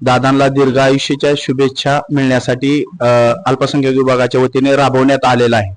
दादांना दीर्घ आयुष्याच्या शुभेच्छा मिळण्यासाठी अल्पसंख्याक विभागाच्या वतीने राबवण्यात आलेला आहे.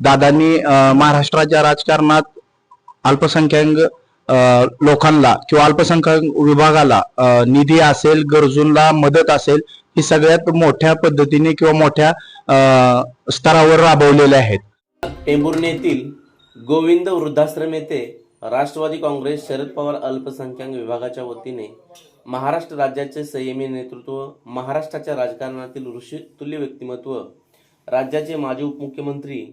दादांनी महाराष्ट्राच्या राजकारणात अल्पसंख्याक लोकांना किंवा अल्पसंख्याक विभागाला निधी असेल गरजूंना मदत असेल ही सगळ्यात मोठ्या पद्धतीने किंवा मोठ्या स्तरावर राबवलेले आहेत. टेंभुर्णी येथील गोविंद वृद्धाश्रम येथे राष्ट्रवादी काँग्रेस शरद पवार अल्पसंख्याक विभागाच्या वतीने महाराष्ट्र राज्याचे संयमी नेतृत्व महाराष्ट्राच्या राजकारणातील ऋषितुल्य व्यक्तिमत्व राज्याचे माजी उपमुख्यमंत्री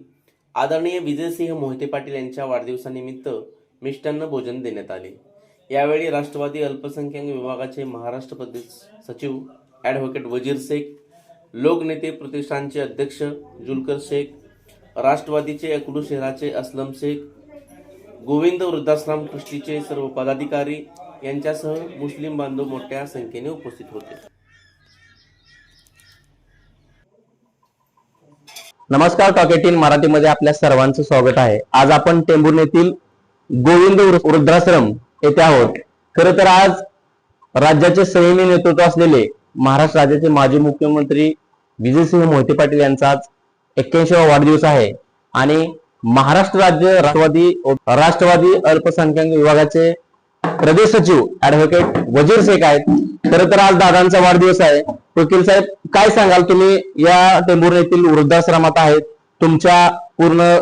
आदरणीय विजयसिंह मोहिते पाटील यांच्या वाढदिवसानिमित्त मिष्टान्न भोजन देण्यात आले. यावेळी राष्ट्रवादी अल्पसंख्याक विभागाचे महाराष्ट्र प्रदेश सचिव ॲडव्होकेट वजीर शेख लोकनेते प्रतिष्ठानचे अध्यक्ष जुलकर शेख राष्ट्रवादीचे अकलू शहराचे असलम शेख गोविंद वृद्धाश्रम ट्रस्टीचे सर्व पदाधिकारी यांच्यासह मुस्लिम बांधव मोठ्या संख्येने उपस्थित होते. नमस्कार टॉकेटीन मराठीमध्ये आपल्या सर्वांचं स्वागत आहे. आज आपण टेंभुर्णी येथील गोविंद वृद्धाश्रम येथे आहोत. खर तर आज राज्याचे संयमी नेतृत्व असलेले महाराष्ट्र राज्याचे माजी मुख्यमंत्री विजयसिंह मोहिते पाटील यांचा आज एक्क्याऐंशीवा वाढदिवस आहे. आणि महाराष्ट्र राज्य राष्ट्रवादी राष्ट्रवादी अल्पसंख्याक विभागाचे प्रदेश सचिव ऍडव्होकेट वजीर शेख आहेत. खरं तर आज दादांचा वाढदिवस आहे. वकील साहेब काय सांगाल? तुम्ही या टेंभुर्णी येथील वृद्धाश्रमात आहेत. तुमच्या पूर्ण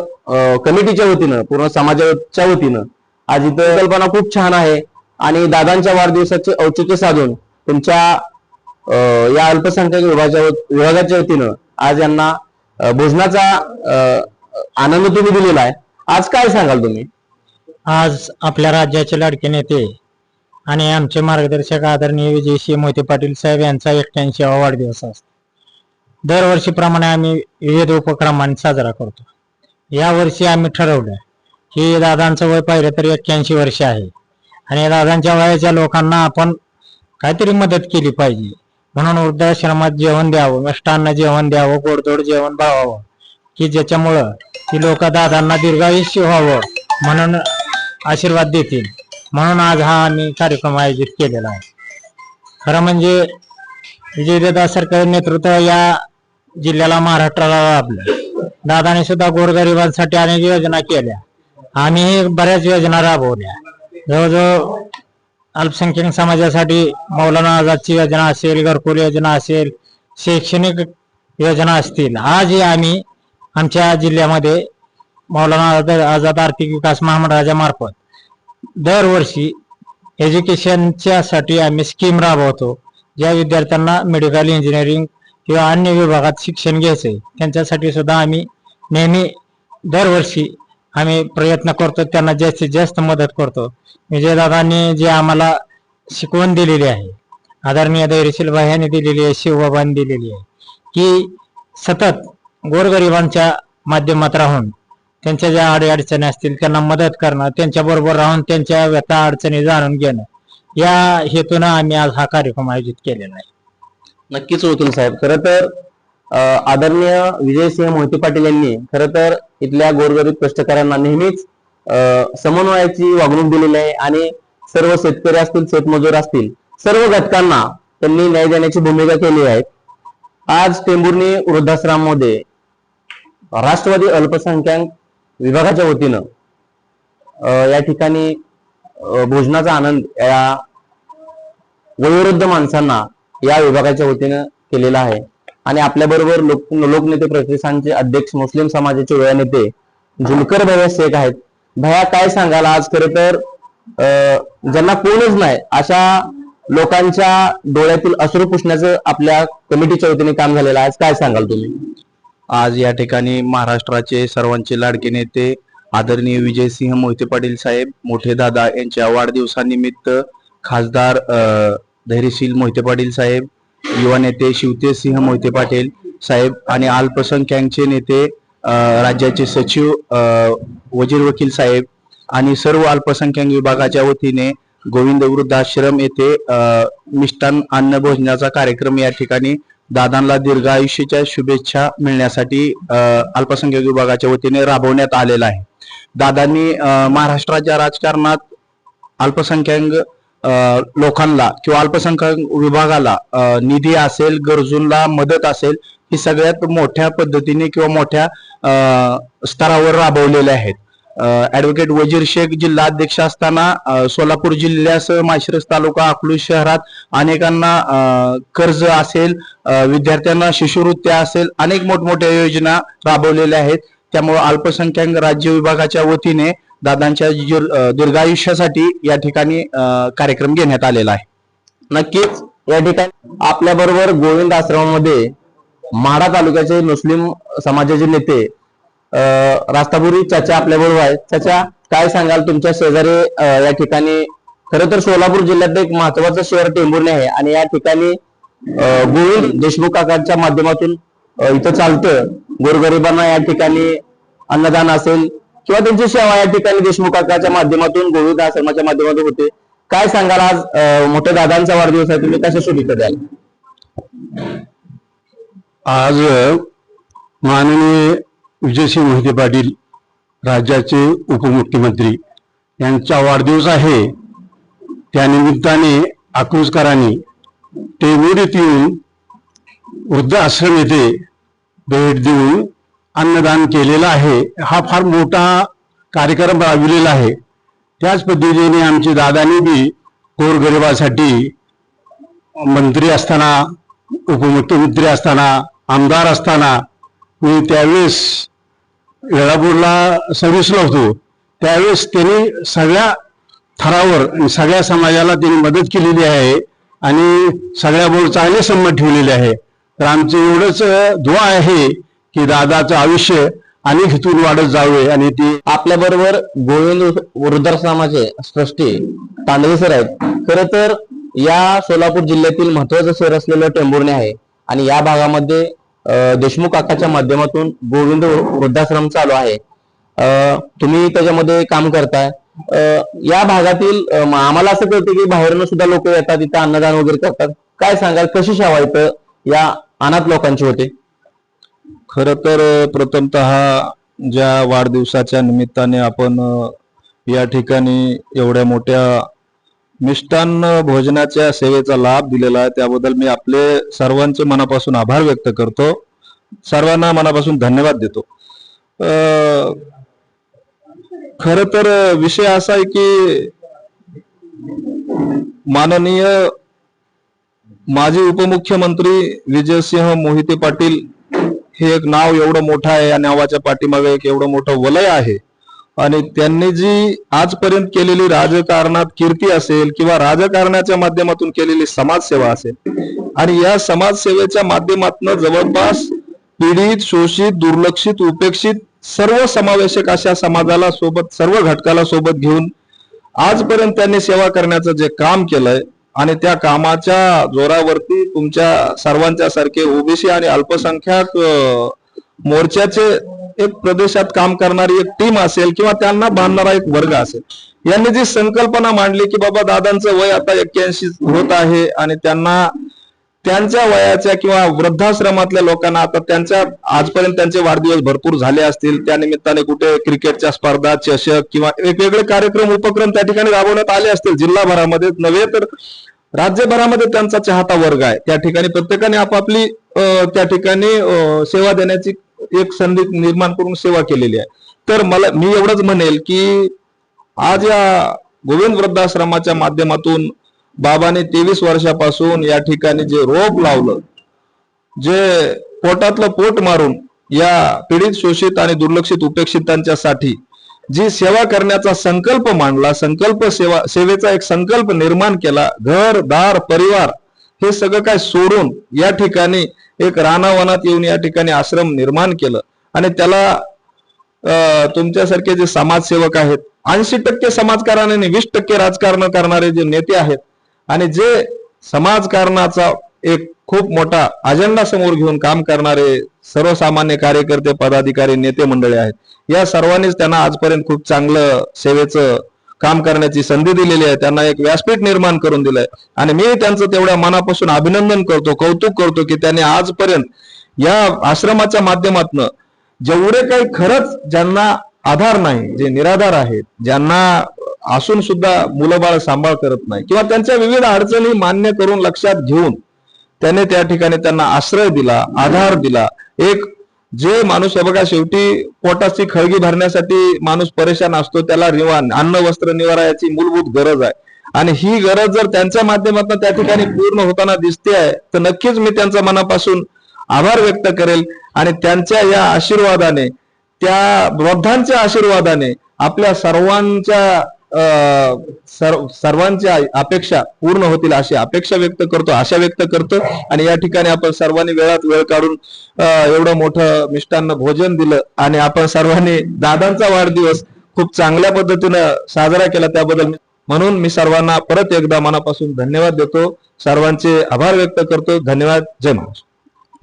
कमिटीच्या वतीनं पूर्ण समाजाच्या वतीनं. आज इथं कल्पना खूप छान आहे. आणि दादांच्या वाढदिवसाचे औचित्य साधून तुमच्या या अल्पसंख्याक विभागाच्या विभागाच्या वतीनं आज यांना भोजनाचा आनंद तुम्ही दिलेला आहे. आज काय सांगाल तुम्ही? आज आपल्या राज्याचे लाडके नेते आणि आमचे मार्गदर्शक आदरणीय विजयसिंह मोहिते पाटील साहेब यांचा एकट्याऐंशीवा वाढदिवस असतो. दरवर्षीप्रमाणे आम्ही विविध उपक्रमांनी साजरा करतो. यावर्षी आम्ही ठरवलं की दादांचं वय पाहिलं तर एक्क्याऐंशी वर्ष आहे. आणि दादांच्या वयाच्या लोकांना आपण काहीतरी मदत केली पाहिजे. म्हणून वृद्धाश्रमात जेवण द्यावं मिष्टांना जेवण द्यावं गोडधोड जेवण भावावं की ज्याच्यामुळं ती लोक दादांना दीर्घायुष्य व्हावं म्हणून आशीर्वाद देतील. म्हणून आज हा आम्ही कार्यक्रम आयोजित केलेला आहे. खरं म्हणजे विजयदादा सरकार नेतृत्व या जिल्ह्याला महाराष्ट्राला लाभलं. दादाने सुद्धा गोरगरिबांसाठी अनेक योजना केल्या. आम्ही बऱ्याच योजना राबवल्या. जवळजवळ अल्पसंख्याक समाजासाठी मौलाना आझादची योजना असेल घरकुल योजना असेल शैक्षणिक योजना असतील. आजही आम्ही आमच्या जिल्ह्यामध्ये मौलाना आझाद आझाद आर्थिक विकास महामंडळाच्या दरवर्षी एज्युकेशनच्या साठी आम्ही स्कीम राबवतो. ज्या विद्यार्थ्यांना मेडिकल इंजिनिअरिंग किंवा अन्य विभागात शिक्षण घ्यायचं आहे त्यांच्यासाठी सुद्धा आम्ही नेहमी दरवर्षी आम्ही प्रयत्न करतो त्यांना जास्तीत जास्त मदत करतो. विजयदादांनी जे आम्हाला शिकवण दिलेली आहे आदरणीय धैर्यशील यांनी दिलेली आहे शिवबाबांनी दिलेली आहे की सतत गोरगरिबांच्या माध्यमात राहून त्यांच्या ज्या अडीअडचणी असतील त्यांना मदत करणं त्यांच्या बरोबर राहून त्यांच्या व्यथा अडचणी जाणून घेणं या हेतून आम्ही आज हा कार्यक्रम आयोजित केलेला आहे. नक्कीच वकील साहेब. खरं तर अं, आदरणीय विजयसिंह मोहिते पाटील यांनी खरं तर इथल्या गोरगरीब कष्टकऱ्यांना नेहमीच अं, समन्वयाची वागणूक दिलेली आहे आणि सर्व शेतकरी असतील शेतमजूर असतील सर्व घटकांना त्यांनी न्याय देण्याची भूमिका केली आहे. आज टेंभुर्णी वृद्धाश्रमामध्ये राष्ट्रवादी अल्पसंख्याक विभागाच्या वतीनं या ठिकाणी भोजनाचा आनंद या वयोवृद्ध माणसांना या विभागाच्या वतीनं केलेला आहे. आणि आपल्या बरोबर लोक लोकनेते प्रतिष्ठानचे अध्यक्ष मुस्लिम समाजाचे वेळा नेते जुलकर भैया शेख आहेत. भैया काय सांगाल? आज खरं तर अं, ज्यांना कोणच नाही अशा लोकांच्या डोळ्यातील अश्रू पुसण्याचं आपल्या कमिटीच्या वतीने काम झालेलं आहे. आज काय सांगाल तुम्ही? आज या ठिकाणी महाराष्ट्राचे सर्वांचे लाडके नेते आदरणीय विजयसिंह मोहिते पाटील साहेब मोठे दादा यांच्या वाढदिवसानिमित्त खासदार धैर्यशील मोहिते पाटील साहेब युवा नेते शिवतेजसिंह मोहिते पाटील साहेब आणि अल्पसंख्याकचे नेते राज्याचे सचिव वजीर वकील साहेब आणि सर्व अल्पसंख्याक विभागाच्या वतीने गोविंद वृद्धाश्रम येथे मिष्टान अन्न भोजनाचा कार्यक्रम या ठिकाणी दादांना दीर्घ आयुष्याच्या शुभेच्छा मिळण्यासाठी अल्पसंख्याक विभागाच्या वतीने राबवण्यात आलेला आहे. दादांनी महाराष्ट्राच्या राजकारणात अल्पसंख्याक लोकांना किंवा अल्पसंख्याक विभागाला निधी असेल गरजूंना मदत असेल ही सगळ्यात मोठ्या पद्धतीने किंवा मोठ्या स्तरावर राबवलेल्या आहेत. ऍडव्होकेट वजीर शेख जिल्हा अध्यक्ष असताना सोलापूर जिल्ह्यासह माशिरस तालुका अकलूज शहरात अनेकांना कर्ज असेल विद्यार्थ्यांना शिष्यवृत्त्या असेल अनेक मोठमोठ्या योजना राबवलेल्या आहेत. त्यामुळे अल्पसंख्याक राज्य विभागाच्या वतीने दादांच्या दीर्घायुष्यासाठी या ठिकाणी कार्यक्रम घेण्यात आलेला आहे. नक्कीच या ठिकाणी आपल्या बरोबर गोविंद आश्रमामध्ये माढा तालुक्याचे मुस्लिम समाजाचे नेते रास्तापुरी चाचा आपल्या बरोबर आहेत. चाचा काय सांगाल तुमच्या शेजारी या ठिकाणी? खरं तर सोलापूर जिल्ह्यात एक महत्वाचं शहर टेंभुर्णी आहे आणि या ठिकाणी गोविंद देशमुख काकांच्या माध्यमातून इथं चालतं गोरगरिबांना या ठिकाणी अन्नदान असेल किंवा त्यांची सेवा या ठिकाणी देशमुख काकाच्या माध्यमातून गोविंद आश्रमाच्या माध्यमातून होते. काय सांगाल आज मोठ्या दादांचा वाढदिवस आहे तुम्ही कशा शुभेच्छा द्याल? आज माननीय विजयसिंह मोहिते पाटील राज्याचे उपमुख्यमंत्री. यांचा वाढदिवस आहे. त्यानिमित्ताने अकलूजकरांनी टेंभुरीत येऊन वृद्धाश्रम येथे भेट देऊन अन्नदान केलेलं आहे. हा फार मोठा कार्यक्रम राबविलेला आहे. त्याच पद्धतीने आमचे दादानी बी गोरगरिबासाठी मंत्री असताना उपमुख्यमंत्री असताना आमदार असताना मी त्यावेळेस वेळापूरला सर्व्हिसला होतो. त्यावेळेस त्यांनी सगळ्या थरावर सगळ्या समाजाला त्यांनी मदत केलेली आहे आणि सगळ्याबरोबर चांगले संबंध ठेवलेले आहे. तर आमचं एवढंच दुआ आहे की दादाचं आयुष्य अनेक हितून वाढत जावे आणि ती आपल्या बरोबर गोविंद वृद्धाश्रमाचे सृष्टी तांदळे सर आहेत. खरं तर या सोलापूर जिल्ह्यातील महत्वाचं शहर असलेलं टेंभुर्णी आहे आणि या भागामध्ये देशमुख काकाच्या माध्यमातून गोविंद वृद्धाश्रम चालू आहे. तुम्ही त्याच्यामध्ये काम करताय. अं, या भागातील आम्हाला असं कळतं की बाहेरून सुद्धा लोक येतात इथं अन्नदान वगैरे करतात. काय सांगाल कशी सेवा इथं या अनाथ लोकांची होते? खर तर प्रथमत ज्या वाढदिवसाच्या निमित्ताने आपण या ठिकाणी एवढ्या मोठ्या मिष्टान्न भोजनाच्या सेवेचा लाभ दिलेला आहे. त्याबद्दल मी आपले सर्वांचे मनापासून आभार व्यक्त करतो. सर्वांना मनापासून धन्यवाद देतो. खर तर विषय असा आहे की माननीय माजी उपमुख्यमंत्री विजयसिंह मोहिते पाटील हे एक नाव एवढं मोठं आहे. या नावाच्या पाठीमागे एक एवढं मोठं वलय आहे. आणि त्यांनी जी आजपर्यंत केलेली राजकारणात कीर्ती असेल किंवा राजकारणाच्या माध्यमातून केलेली समाजसेवा असेल आणि या समाजसेवेच्या माध्यमातून जवळपास पीडित शोषित दुर्लक्षित उपेक्षित सर्व समावेशक अशा समाजाला सोबत सर्व घटकाला सोबत घेऊन आजपर्यंत त्यांनी सेवा करण्याचं जे काम केलंय आणि त्या कामाच्या जोरावरती तुमच्या सर्वांच्या सारखे ओबीसी आणि अल्पसंख्याक मोर्चाचे एक प्रदेशात काम करणारी एक टीम असेल किंवा त्यांना बांधणारा एक वर्ग असेल. यांनी जी संकल्पना मांडली की बाबा दादांचं वय आता एक्क्याऐंशी होत आहे आणि त्यांना त्यांच्या वयाच्या किंवा वृद्धाश्रमातल्या लोकांना आता त्यांच्या आजपर्यंत त्यांचे वाढदिवस भरपूर झाले असतील. त्या निमित्ताने कुठे क्रिकेटच्या स्पर्धा चषक किंवा वेगवेगळे कार्यक्रम उपक्रम त्या ठिकाणी राबवण्यात आले असतील जिल्हाभरामध्ये. नव्हे तर राज्यभरामध्ये त्यांचा चाहता वर्ग आहे. त्या ठिकाणी प्रत्येकाने आपापली त्या ठिकाणी सेवा देण्याची एक संधी निर्माण करून सेवा केलेली आहे. तर मला मी एवढंच म्हणेल की आज या गोविंद वृद्धाश्रमाच्या माध्यमातून बाबाने तेवीस वर्षापासून या ठिकाणी जे रोप लावलं जे पोटातलं पोट मारून या पीडित शोषित आणि दुर्लक्षित उपेक्षितांच्यासाठी जी सेवा करण्याचा संकल्प मांडला संकल्प सेवा सेवेचा एक संकल्प निर्माण केला घर दार परिवार हे सगळं काय सोडून या ठिकाणी एक रानावनात येऊन या ठिकाणी आश्रम निर्माण केलं. आणि त्याला तुमच्यासारखे जे समाजसेवक आहेत ऐंशी टक्के समाजकारणाने आणि वीस टक्के राजकारण करणारे जे नेते आहेत आणि जे समाजकारणाचा एक खूप मोठा अजेंडा समोर घेऊन काम करणारे सर्वसामान्य कार्यकर्ते पदाधिकारी नेते मंडळी आहेत या सर्वांनीच त्यांना आजपर्यंत खूप चांगलं सेवेचं काम करण्याची संधी दिलेली आहे. त्यांना एक व्यासपीठ निर्माण करून दिलंय. आणि मी त्यांचं तेवढ्या मनापासून अभिनंदन करतो कौतुक करतो की त्यांनी आजपर्यंत या आश्रमाच्या माध्यमातून जेवढे काही खरंच ज्यांना आधार नाही जे निराधार आहेत ज्यांना असून सुद्धा मुलं बाळ सांभाळ करत नाही किंवा त्यांच्या विविध अडचणी मान्य करून लक्षात घेऊन त्याने त्या ठिकाणी त्यांना आश्रय दिला आधार दिला एक जे माणूस हे बघा शेवटी पोटाची खळगी भरण्यासाठी माणूस परेशान असतो त्याला रिवा अन्न वस्त्र निवारा याची मूलभूत गरज आहे. आणि ही गरज जर त्यांच्या माध्यमातून त्या ठिकाणी पूर्ण होताना दिसते आहे तर नक्कीच मी त्यांच्या मनापासून आभार व्यक्त करेल. आणि त्यांच्या या आशीर्वादाने त्या वृद्धांच्या आशीर्वादाने आपल्या सर्वांच्या सर्व सर्वांच्या अपेक्षा पूर्ण होतील अशी अपेक्षा व्यक्त करतो आशा व्यक्त करतो. आणि या ठिकाणी आपण सर्वांनी वेळात वेळ काढून एवढं मोठं मिष्टान्न भोजन दिलं आणि आपण सर्वांनी दादांचा वाढदिवस खूप चांगल्या पद्धतीनं साजरा केला त्याबद्दल म्हणून मी सर्वांना परत एकदा मनापासून धन्यवाद देतो. सर्वांचे आभार व्यक्त करतो. धन्यवाद. जय महाराज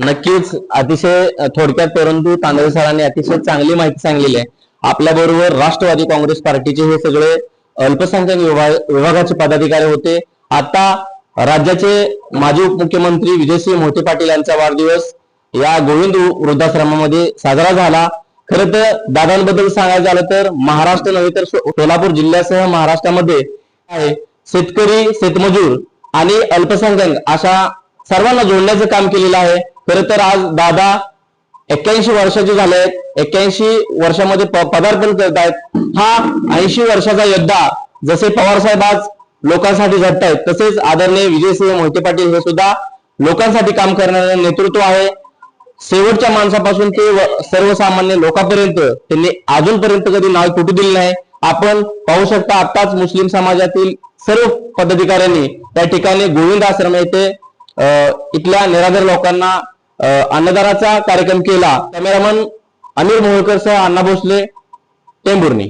नक्कीच. अतिशय थोडक्यात परंतु तांदळे सरांनी अतिशय चांगली माहिती सांगलेली आहे. आपल्याबरोबर राष्ट्रवादी काँग्रेस पार्टीचे हे सगळे अल्पसंख्याक विभाग विभागाचे पदाधिकारी होते. आता राज्याचे माजी उपमुख्यमंत्री विजयसिंह मोहिते पाटील यांचा वाढदिवस या गोविंद वृद्धाश्रमामध्ये साजरा झाला. खरं तर दादांबद्दल सांगायचं झालं तर महाराष्ट्र नव्हे तर सोलापूर जिल्ह्यासह महाराष्ट्रामध्ये आहे. शेतकरी शेतमजूर आणि अल्पसंख्याक अशा सर्वांना जोडण्याचं काम केलेलं आहे. खरं तर आज दादा एक्क्याऐंशी वर्षाचे झाले. आहेत एक्क्याऐंशी वर्षामध्ये पदार्पण करत आहेत हा ऐंशी वर्षाचा योद्धा जसे पवार साहेब आज लोकांसाठी झटतायत तसेच आदरणीय विजयसिंह मोहिते पाटील हे सुद्धा लोकांसाठी काम करणारे नेतृत्व आहे. शेवटच्या माणसापासून ते सर्वसामान्य लोकांपर्यंत त्यांनी अजूनपर्यंत कधी नाव तुटू दिले नाही. आपण पाहू शकता आताच मुस्लिम समाजातील सर्व पदाधिकाऱ्यांनी त्या ठिकाणी गोविंद आश्रम येथे इथल्या निराधार लोकांना अन्नदानाचा कार्यक्रम केला. कॅमेरामन अनिल मोहोळकर सह अण्णा भोसले टेंभुर्णी.